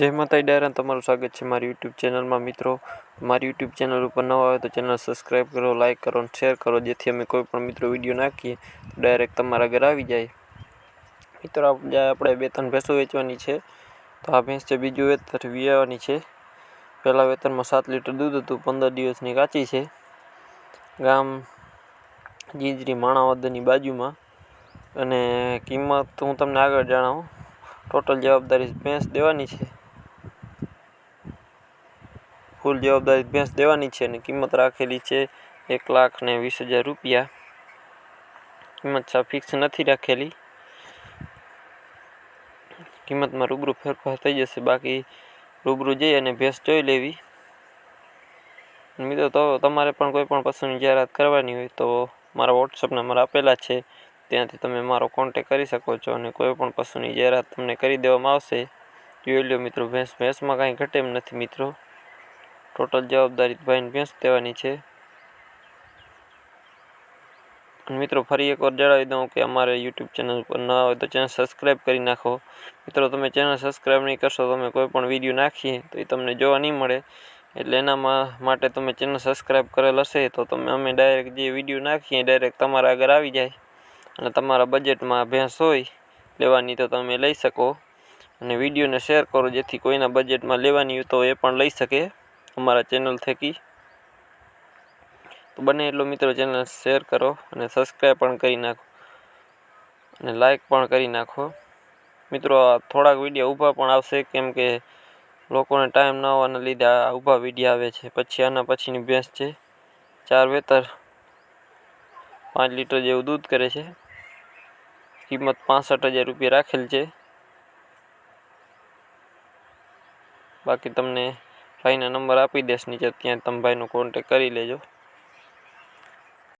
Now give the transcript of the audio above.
જય માતાજી ડાયરાન તમારું સ્વાગત છે મારી યુટ્યુબ ચેનલમાં. મિત્રો, મારી યુટ્યુબ ચેનલ ઉપર નવા આવે તો ચેનલ સબસ્ક્રાઈબ કરો, લાઇક કરો અને શેર કરો, જેથી અમે કોઈ પણ મિત્રો વીડિયો નાખીએ તો ડાયરેક્ટ તમારા ઘર આવી જાય. મિત્રો આપણે બે ત્રણ ભેંસો વેચવાની છે, તો આ ભેંસ છે બીજું વેતર વિયાવાની છે. પહેલાં વેતરમાં સાત લીટર દૂધ હતું, પંદર દિવસની કાચી છે. ગામ જીંજરી માણાવદરની બાજુમાં. અને કિંમત હું તમને આગળ જણાવું, ટોટલ જવાબદારી ભેંસ દેવાની છે. ફૂલ જવાબદારી ભેંસ દેવાની છે અને કિંમત રાખેલી છે એક લાખ ને વીસ હજાર રૂપિયા. કિંમત ફિક્સ નથી રાખેલી. કિંમતમાં રૂબરૂ ફેરફાર થઈ જશે. બાકી રૂબરૂ જઈ અને ભેંસ જોઈ લેવી. મિત્રો, તો તમારે પણ કોઈ પણ પશુની જાહેરાત કરવાની હોય તો મારા વોટ્સઅપ નંબર આપેલા છે. ત્યાંથી તમે મારો કોન્ટેક કરી શકો છો અને કોઈ પણ પશુની જાહેરાત તમને કરી દેવામાં આવશે. જોઈ લો મિત્રો, ભેંસ ભેંસમાં કાંઈ ઘટે એમ નથી મિત્રો. ટોટલ જવાબદારી ભાઈને ભેંસ દેવાની છે. મિત્રો, ફરી એકવાર જણાવી દઉં કે અમારે યુટ્યુબ ચેનલ પર ન હોય તો ચેનલ સબસ્ક્રાઈબ કરી નાખો. મિત્રો, તમે ચેનલ સબસ્ક્રાઈબ નહીં કરશો તો અમે કોઈ પણ વીડિયો નાખીએ તો એ તમને જોવા નહીં મળે. એટલે એનામાં માટે તમે ચેનલ સબસ્ક્રાઈબ કરેલ હશે તો તમે અમે ડાયરેક્ટ જે વીડિયો નાખીએ ડાયરેક્ટ તમારા આગળ આવી જાય. અને તમારા બજેટમાં ભેંસ હોય લેવાની તો તમે લઈ શકો. અને વિડીયોને શેર કરો જેથી કોઈના બજેટમાં લેવાની હોય તો એ પણ લઈ શકે. અમારા ચેનલ થકી. તો બને એટલો મિત્રો ચેનલ શેર કરો અને સબસ્ક્રાઈબ પણ કરી નાખો. અને લાઈક પણ કરી નાખો. મિત્રો થોડાક વીડિયો ઊભા પણ આવશે, કેમ કે લોકોને ટાઈમ ન હોવાના લીધે આ ઊભા વીડિયો આવે છે. પછી આના પછીની ભેંસ છે, ચાર વેતર, પાંચ લીટર જેવું દૂધ કરે છે. કિંમત પાસઠ હજાર રૂપિયા રાખેલ છે. બાકી તમને ભાઈના નંબર આપી દઈશ નીચે ત્યાં તમે ભાઈનો કોન્ટેક કરી લેજો.